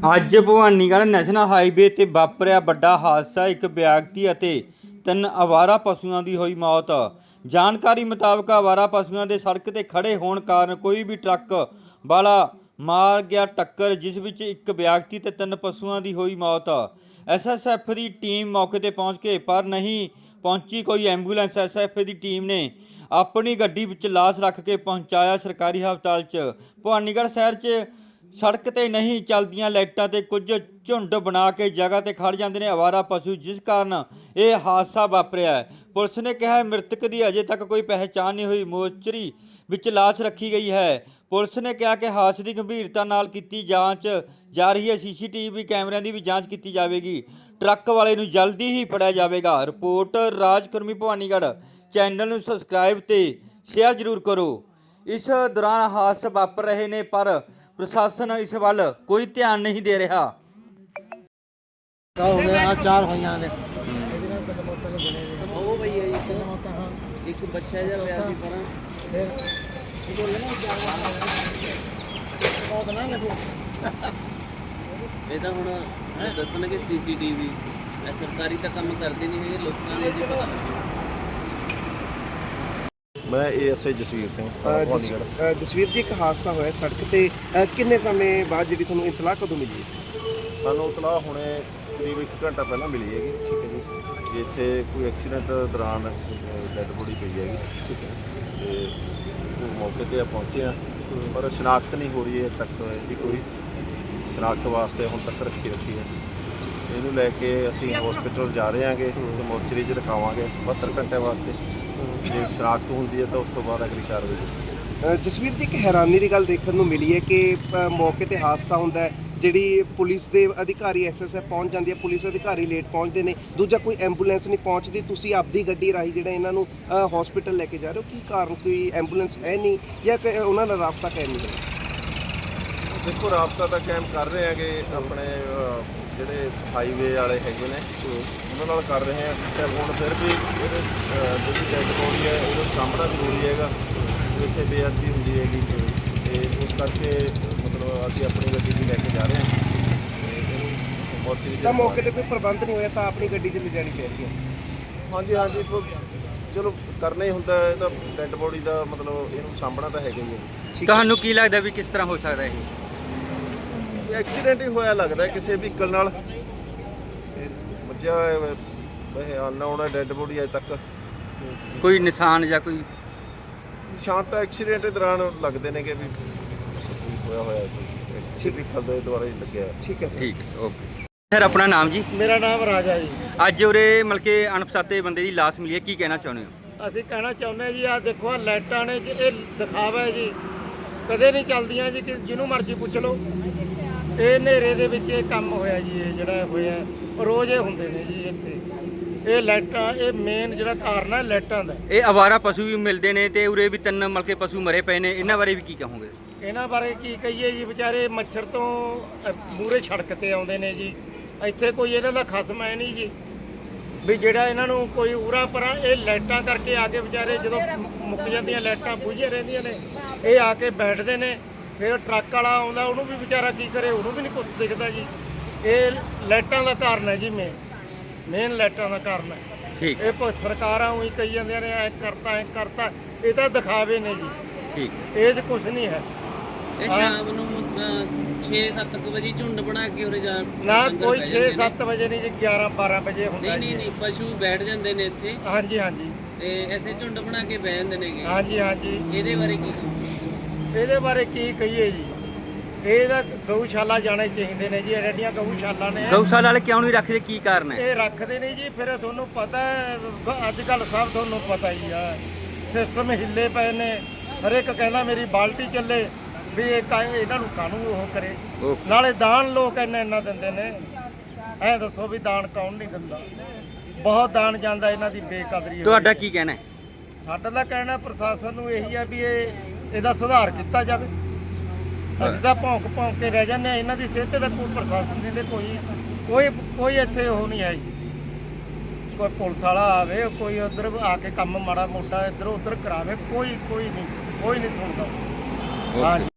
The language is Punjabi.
ਅੱਜ ਭਵਾਨੀਗੜ੍ਹ ਨੈਸ਼ਨਲ ਹਾਈਵੇ ਤੇ ਵਾਪਰਿਆ ਵੱਡਾ ਹਾਦਸਾ, ਇੱਕ ਵਿਅਕਤੀ ਅਤੇ ਤਿੰਨ ਆਵਾਰਾ ਪਸ਼ੂਆਂ ਦੀ ਹੋਈ ਮੌਤ। ਜਾਣਕਾਰੀ ਮੁਤਾਬਕ ਆਵਾਰਾ ਪਸ਼ੂਆਂ ਦੇ ਸੜਕ ਤੇ ਖੜੇ ਹੋਣ ਕਾਰਨ ਕੋਈ ਵੀ ਟਰੱਕ ਵਾਲਾ ਮਾਰ ਗਿਆ ਟੱਕਰ, ਜਿਸ ਵਿੱਚ ਇੱਕ ਵਿਅਕਤੀ ਤੇ ਤਿੰਨ ਪਸ਼ੂਆਂ ਦੀ ਹੋਈ ਮੌਤ। ਐਸਐਸਐਫ ਦੀ ਟੀਮ ਮੌਕੇ ਤੇ ਪਹੁੰਚ ਕੇ, ਪਰ ਨਹੀਂ ਪਹੁੰਚੀ ਕੋਈ ਐਂਬੂਲੈਂਸ। ਐਸਐਸਐਫ ਦੀ ਟੀਮ ਨੇ ਆਪਣੀ ਗੱਡੀ ਵਿੱਚ ਲਾਸ਼ ਰੱਖ ਕੇ ਪਹੁੰਚਾਇਆ ਸਰਕਾਰੀ ਹਸਪਤਾਲ 'ਚ। ਭਵਾਨੀਗੜ੍ਹ ਸ਼ਹਿਰ 'ਚ ਸੜਕ ਤੇ ਨਹੀਂ ਚੱਲਦੀਆਂ ਲਾਈਟਾਂ ਤੇ ਕੁਝ ਝੁੰਡ ਬਣਾ ਕੇ ਜਗ੍ਹਾ ਤੇ ਖੜ ਜਾਂਦੇ ਨੇ ਆਵਾਰਾ ਪਸ਼ੂ, ਜਿਸ ਕਾਰਨ ਇਹ ਹਾਦਸਾ ਵਾਪਰਿਆ ਹੈ। ਪੁਲਿਸ ਨੇ ਕਿਹਾ ਮ੍ਰਿਤਕ ਦੀ ਅਜੇ ਤੱਕ ਕੋਈ ਪਹਿਚਾਣ ਨਹੀਂ ਹੋਈ। ਮੋਚਰੀ ਵਿੱਚ ਲਾਸ਼ ਰੱਖੀ ਗਈ ਹੈ। ਪੁਲਿਸ ਨੇ ਕਿਹਾ ਕਿ ਹਾਦਸੇ ਦੀ ਗੰਭੀਰਤਾ ਨਾਲ ਕੀਤੀ ਜਾਂਚ ਜਾ ਰਹੀ ਹੈ। ਸੀਸੀਟੀਵੀ ਕੈਮਰਿਆਂ ਦੀ ਵੀ ਜਾਂਚ ਕੀਤੀ ਜਾਵੇਗੀ। ਟਰੱਕ ਵਾਲੇ ਨੂੰ ਜਲਦੀ ਹੀ ਫੜਿਆ ਜਾਵੇਗਾ। ਰਿਪੋਰਟ ਰਾਜਕਰਮੀ ਭਵਾਨੀਗੜ੍ਹ ਚੈਨਲ ਨੂੰ ਸਬਸਕ੍ਰਾਈਬ ਤੇ ਸ਼ੇਅਰ ਜ਼ਰੂਰ ਕਰੋ। ਇਸ ਦੌਰਾਨ ਹਾਦਸੇ ਵਾਪਰ ਰਹੇ ਨੇ, ਪਰ ਪ੍ਰਸ਼ਾਸਨ ਇਸ ਵੱਲ ਕੋਈ ਧਿਆਨ ਨਹੀਂ ਦੇ ਰਿਹਾ ਕਾ ਹੋ ਗਿਆ ਆ ਚਾਰ ਹੋਈਆਂ ਨੇ ਉਹ ਭਈ ਹੈ ਇੱਕ ਇੱਕ ਬੱਚਾ ਜਿਹਾ ਪਿਆ ਸੀ ਪਰਾਂ ਫਿਰ ਉਹ ਨਾ ਨੇ ਇਹ ਤਾਂ ਹੁਣ ਦੱਸਣਗੇ ਸੀਸੀਟੀਵੀ ਇਹ ਸਰਕਾਰੀ ਤਾਂ ਕੰਮ ਕਰਦੇ ਨਹੀਂ ਹੈਗੇ ਲੋਕਾਂ ਦੇ ਜੀ ਪਤਾ ਨਹੀਂ ਮੈਂ ਏਐਸਆਈ ਜਸਵੀਰ ਸਿੰਘ ਥਾਣਾ ਜਸ- ਭਵਾਨੀਗੜ੍ਹ ਅ, ਜਸਵੀਰ ਜੀ ਇੱਕ ਹਾਦਸਾ ਹੋਇਆ ਸੜਕ ਤੇ। ਅ, ਕਿੰਨੇ ਸਮੇਂ ਬਾਅਦ ਜਿਹੜੀ ਤੁਹਾਨੂੰ ਇਤਲਾਹ ਕਦੋਂ ਮਿਲੀ ਸਾਨੂੰ ਇਤਲਾਹ ਹੁਣੇ ਕਰੀਬ 1 ਘੰਟਾ ਪਹਿਲਾਂ ਮਿਲੀ ਹੈਗੀ। ਠੀਕ ਹੈ ਜੀ। ਕਿ ਇੱਥੇ ਕੋਈ ਐਕਸੀਡੈਂਟ ਦੌਰਾਨ ਡੈੱਡ ਬੋਡੀ ਪਈ ਹੈਗੀ। ਠੀਕ ਹੈ। ਤੇ ਉਹ ਮੌਕੇ ਤੇ ਆ ਪਹੁੰਚੇ ਆ ਪਰ ਸ਼ਨਾਖਤ ਨਹੀਂ ਹੋ ਰਹੀ ਹੈ ਤੱਕ ਇਹਦੀ ਕੋਈ। ਸ਼ਨਾਖਤ ਵਾਸਤੇ ਹੁਣ ਤੱਕ ਰੱਖੀ ਰੱਖੀ ਹੈ। ਇਹਨੂੰ ਲੈ ਕੇ ਅਸੀਂ ਹਸਪੀਟਲ ਜਾ ਰਹੇ ਹਾਂਗੇ ਤੇ ਮੋਰਚਰੀ 'ਚ ਰਖਾਵਾਂਗੇ। 72 ਘੰਟੇ ਵਾਸਤੇ। ਜੇ ਸ਼ਨਾਖਤ ਹੁੰਦੀ ਹੈ ਤਾਂ ਉਸ ਤੋਂ ਬਾਅਦ ਅਗਲੀ ਕਾਰਵਾਈ ਹੋਵੇਗੀ ਅ, ਜਸਵੀਰ ਜੀ ਇੱਕ ਹੈਰਾਨੀ ਦੀ ਗੱਲ ਦੇਖਣ ਨੂੰ ਮਿਲੀ ਹੈ ਕਿ ਅ, ਮੌਕੇ ਤੇ ਹਾਦਸਾ ਹੁੰਦਾ ਹੈ ਜਿਹੜੀ ਪੁਲਿਸ ਦੇ ਅਧਿਕਾਰੀ ਐਸਐਸਐਫ ਪਹੁੰਚ ਜਾਂਦੀ ਹੈ ਪੁਲਿਸ ਅਧਿਕਾਰੀ ਲੇਟ ਪਹੁੰਚਦੇ ਨੇ ਦੂਜਾ ਕੋਈ ਐਂਬੂਲੈਂਸ ਨਹੀਂ ਪਹੁੰਚਦੀ ਤੁਸੀਂ ਆਪਦੀ ਗੱਡੀ ਰਾਹੀਂ ਜਿਹੜਾ ਇਹਨਾਂ ਨੂੰ ਹਸਪੀਟਲ ਲੈ ਕੇ ਜਾ ਰਹੇ ਹੋ ਕੀ ਕਾਰਨ ਕੋਈ ਐਂਬੂਲੈਂਸ ਹੈ ਨਹੀਂ ਜਾਂ ਕਿ ਉਹਨਾਂ ਦਾ ਰਾਬਤਾ ਕਾਇਮ ਨਹੀਂ ਹੈ? ਦੇਖੋ ਰਾਬਤਾ ਤਾਂ ਕਾਇਮ ਕਰ ਰਹੇ ਹੈਗੇ ਆਪਣੇ ਅਹ, ਜਿਹੜੇ ਹਾਈਵੇ ਵਾਲੇ ਹੈਗੇ ਨੇ। ਉਹਨਾਂ ਨਾਲ ਕਰ ਰਹੇ ਆ ਤੇ ਹੁਣ ਫਿਰ ਵੀ ਇਹਦੇ ਜਿਹੜੀ ਡੈਡ ਬੋਡੀ ਹੈ ਉਹਦਾ ਸਾਹਮਣਾ ਜ਼ਰੂਰੀ ਹੈਗਾ। ਇੱਥੇ ਬੇਅਦਬੀ ਹੁੰਦੀ ਹੈਗੀ। ਤੇ ਉਸ ਕਰਕੇ ਮਤਲਬ ਅਸੀਂ ਆਪਣੀ ਗੱਡੀ ਵੀ ਲੈ ਕੇ ਜਾ ਰਹੇ ਹਾਂ। ਤੇ ਮੌਕੇ ਤੇ ਕੋਈ ਪ੍ਰਬੰਧ ਨਹੀਂ ਹੋਇਆ ਤਾਂ ਆਪਣੀ ਗੱਡੀ 'ਚ ਲਿਜਾਣੀ ਪੈ ਰਹੀ ਹੈ। ਹਾਂਜੀ ਹਾਂਜੀ। ਚਲੋ ਕਰਨਾ ਹੀ ਹੁੰਦਾ ਇਹ ਤਾਂ ਡੈਡ ਬੋਡੀ ਦਾ ਮਤਲਬ ਇਹਨੂੰ ਸਾਹਮਣਾ ਤਾਂ ਹੈਗਾ ਹੀ ਹੈ। ਤੁਹਾਨੂੰ ਕੀ ਲੱਗਦਾ ਵੀ ਕਿਸ ਤਰ੍ਹਾਂ ਹੋ ਸਕਦਾ ਇਹ? ਐਕਸੀਡੈਂਟ ਹੀ ਹੋਇਆ ਲੱਗਦਾ ਕਿਸੇ ਵਹੀਕਲ ਨਾਲ। ਵੱਜਿਆ ਹੋਇਆ ਹੈ, ਵੈਸੇ ਅਨਨੋਨ ਹੈ ਡੈੱਡ ਬੋਡੀ ਅਜੇ ਤੱਕ। ਕੋਈ ਨਿਸ਼ਾਨ ਜਾਂ ਕੋਈ ਨਿਸ਼ਾਨ ਤਾਂ ਐਕਸੀਡੈਂਟ ਦੇ ਦੌਰਾਨ ਲੱਗਦੇ ਨੇ ਕਿ ਵੀ ਹੋਇਆ ਹੋਇਆ ਕੋਈ ਕਿਸੇ ਵਹੀਕਲ ਦੇ ਦੁਆਰਾ ਹੀ ਲੱਗਿਆ। ਹੈ। ਠੀਕ ਹੈ ਸਰ। ਠੀਕ ਓਕੇ। ਸਰ ਆਪਣਾ ਨਾਮ ਜੀ? ਮੇਰਾ ਨਾਮ ਰਾਜਾ ਜੀ। ਅੱਜ ਉਰੇ ਮਤਲਬ ਕਿ ਅਣਪਛਾਤੇ ਬੰਦੇ ਦੀ ਲਾਸ਼ ਮਿਲੀ ਹੈ ਕੀ ਕਹਿਣਾ ਚਾਹੁੰਦੇ ਹੋ? ਅਸੀਂ ਕਹਿਣਾ ਚਾਹੁੰਦੇ ਜੀ ਆ ਦੇਖੋ ਆ ਲਾਈਟਾਂ ਨੇ ਜੀ, ਇਹ ਦਿਖਾਵਾ ਹੈ ਜੀ। ਕਦੇ ਨਹੀਂ ਚੱਲਦੀਆਂ ਜੀ ਕਿ ਜਿਹਨੂੰ ਮਰਜ਼ੀ ਪੁੱਛ ਲਓ। ਇਹ ਹਨੇਰੇ ਦੇ ਵਿੱਚ ਇਹ ਕੰਮ ਹੋਇਆ ਜੀ ਇਹ ਜਿਹੜਾ ਹੋਇਆ। ਰੋਜ਼ ਇਹ ਹੁੰਦੇ ਨੇ ਜੀ ਇੱਥੇ। ਇਹ ਲਾਈਟਾਂ ਇਹ ਮੇਨ ਜਿਹੜਾ ਕਾਰਨ ਹੈ ਲਾਈਟਾਂ ਦਾ। ਇਹ ਆਵਾਰਾ ਪਸ਼ੂ ਵੀ ਮਿਲਦੇ ਨੇ ਤੇ ਉਰੇ ਵੀ ਤਿੰਨ ਮਤਲਬ ਕਿ ਪਸ਼ੂ ਮਰੇ ਪਏ ਨੇ। ਇਹਨਾਂ ਬਾਰੇ ਵੀ ਕੀ ਕਹੋਗੇ? ਇਹਨਾਂ ਬਾਰੇ ਕੀ ਕਹੀਏ ਜੀ ਵਿਚਾਰੇ? ਮੱਛਰ ਤੋਂ ਮੂਰੇ ਸੜਕ ਤੇ ਆਉਂਦੇ ਨੇ ਜੀ। ਇੱਥੇ ਕੋਈ ਇਹਨਾਂ ਦਾ ਖਸਮ ਹੈ ਨਹੀਂ ਜੀ। ਵੀ ਜਿਹੜਾ ਇਹਨਾਂ ਨੂੰ ਕੋਈ ਉਰਾ ਪਰਾਂ ਇਹ ਲਾਈਟਾਂ ਕਰਕੇ ਆ ਕੇ ਵਿਚਾਰੇ ਜਦੋਂ ਮੁੱਕ ਜਾਂਦੀਆਂ ਲਾਈਟਾਂ ਬੁਝੇ ਰਹਿੰਦੀਆਂ ਨੇ। ਇਹ ਆ ਕੇ ਬੈਠਦੇ ਨੇ। ਫਿਰ ਟਰੱਕ ਵਾਲਾ ਆਉਂਦਾ ਉਹਨੂੰ ਵੀ ਵਿਚਾਰਾ ਕੀ ਕਰੇ? ਉਹਨੂੰ ਵੀ ਨਹੀਂ ਕੁਝ ਦਿਖਦਾ ਜੀ। ਇਹ ਲਾਈਟਾਂ ਦਾ ਕਾਰਨ ਹੈ ਜੀ ਮੇਨ ਮੇਨ ਲਾਈਟਾਂ ਦਾ ਕਾਰਨ ਹੈ। ਠੀਕ। ਇਹ ਪ- ਸਰਕਾਰਾਂ ਉਹੀ ਕਹੀ ਜਾਂਦੀਆਂ ਨੇ ਐ ਕਰਤਾ ਐ ਕਰਤਾ ਇਹ ਤਾਂ ਦਿਖਾਵੇ ਨੇ ਜੀ। ਠੀਕ। ਇਹ 'ਚ ਕੁਝ ਨਹੀਂ ਹੈ। ਤੇ ਸ਼ਾਮ ਨੂੰ 6-7 ਵਜੇ ਝੁੰਡ ਬਣਾ ਕੇ ਉਰੇ ਜਾ ਨਾ ਕੋਈ 6 ਜਾਂਦੇ ਨੇ। 7 ਵਜੇ ਨਹੀਂ ਜੀ 11 12 ਵਜੇ ਹੁੰਦਾ ਨਹੀਂ ਨਹੀਂ ਜੀ। ਨਹੀਂ ਪਸ਼ੂ ਬੈਠ ਜਾਂਦੇ ਨੇ ਇੱਥੇ। ਹਾਂਜੀ ਹਾਂਜੀ। ਤੇ ਇੱਥੇ ਝੁੰਡ ਬਣਾ ਕੇ ਬਹਿ ਜਾਂਦੇ ਨੇਗੇ। ਹਾਂਜੀ ਹਾਂਜੀ। ਇਹਦੇ ਬਾਰੇ ਕੀ ਇਹਦੇ ਬਾਰੇ ਕੀ ਕਹੀਏ ਜੀ? ਇਹਦਾ ਗਊਸ਼ਾਲਾ ਜਾਣੇ ਚਾਹੀਦੇ ਨੇ ਜੀ ਐਡੀਆਂ ਗਊਸ਼ਾਲਾ ਨੇ। ਗਊਸ਼ਾਲਾ ਵਾਲੇ ਕਿਉਂ ਨਹੀਂ ਰੱਖਦੇ? ਕੀ ਕਾਰਨ ਹੈ? ਇਹ ਰੱਖਦੇ ਨੇ ਜੀ ਫਿਰ ਤੁਹਾਨੂੰ ਪਤਾ ਹੈ, ਅੱਜ ਕੱਲ ਸਭ ਤੁਹਾਨੂੰ ਪਤਾ ਹੀ ਆ। ਸਿਸਟਮ ਹਿੱਲੇ ਪਏ ਨੇ। ਹਰ ਇੱਕ ਕਹਿੰਦਾ ਮੇਰੀ ਬਾਲਟੀ ਚੱਲੇ ਵੀ ਇਹ ਕਾ- ਇਹਨਾਂ ਨੂੰ ਕਾਹਨੂੰ ਉਹ ਕਰੇ? ਨਾਲੇ ਦਾਨ ਲੋਕ ਇੰਨਾ ਇੰਨਾ ਦਿੰਦੇ ਨੇ। ਐ ਦੱਸੋ ਵੀ ਦਾਨ ਕੌਣ ਨਹੀਂ ਦਿੰਦਾ। ਬਹੁਤ ਦਾਨ ਜਾਂਦਾ ਇਹਨਾਂ ਦੀ ਬੇਕਦਰੀ ਤੁਹਾਡਾ। ਕੀ ਕਹਿਣਾ ਹੈ? ਸਾਡਾ ਤਾਂ ਕਹਿਣਾ ਪ੍ਰਸ਼ਾਸਨ ਨੂੰ ਇਹੀ ਆ ਵੀ ਇਹ ਇਹਦਾ ਸੁਧਾਰ ਕੀਤਾ ਜਾਵੇ। ਅਸੀਂ ਤਾਂ ਭੌਂਕ ਭੌਂਕ ਕੇ ਰਹਿ ਜਾਂਦੇ ਆ ਇਹਨਾਂ ਦੀ ਸਿਹਤ ਦਾ ਕੋਈ ਪ੍ਰਸ਼ਾਸਨ ਦੀ ਤੇ ਕੋਈ ਕੋਈ ਕੋਈ ਇੱਥੇ ਉਹ ਨਹੀਂ ਹੈ ਜੀ। ਕੋਈ ਪੁਲਿਸ ਵਾਲਾ ਆਵੇ ਕੋਈ ਉਧਰ ਆ ਕੇ ਕੰਮ ਮਾੜਾ ਮੋਟਾ ਇੱਧਰ ਉੱਧਰ ਕਰਾਵੇ ਕੋਈ ਕੋਈ ਨਹੀਂ ਕੋਈ ਨਹੀਂ ਸੁਣਦਾ। ਹਾਂਜੀ।